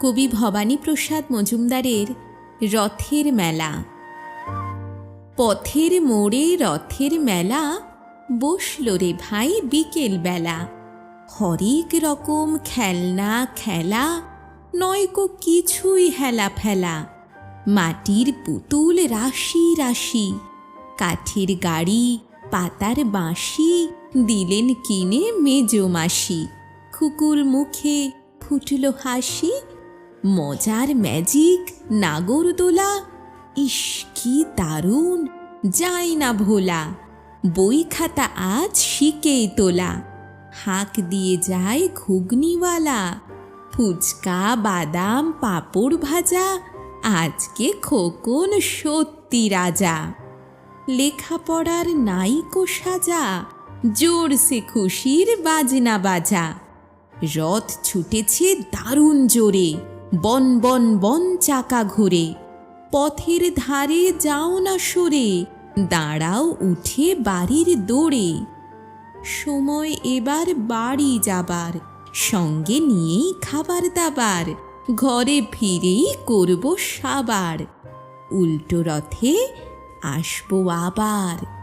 কবি ভবানীপ্রসাদ মজুমদারের রথের মেলা। পথের মোড়ে রথের মেলা, বসল রে ভাই বিকেল বেলা। হরেক রকম খেলনা খেলা, নয়কো কিছুই হেলা ফেলা। মাটির পুতুল রাশি রাশি, কাঠের গাড়ি, পাতার বাঁশি, দিলেন কিনে মেজো মাসি। খুকুর মুখে ফুটল হাসি মজার ম্যাজিক নাগরদোলা? ইস, কি দারুণ! যায় না ভোলা, বই খাতা আজ শিকেই তোলা। হাঁক দিয়ে যায় ঘুগনিওয়ালা, ফুচকা, বাদাম, পাঁপড় ভাজা, আজকে খোকন সত্যি রাজা। লেখাপড়ার নাইকো সাজা, জোরসে খুশির বাজনা বাজা। রথ ছুটেছে দারুণ জোরে বন বন বন চাকা ঘোরে, পথের ধারে যাও না সরে, দাঁড়াও উঠে বাড়ির দৌড়ে সময় এবার বাড়ি যাবার, সঙ্গে নিয়েই খাবার দাবার, ঘরে ফিরেই করব সাবার। উল্টো রথে আসব আবার।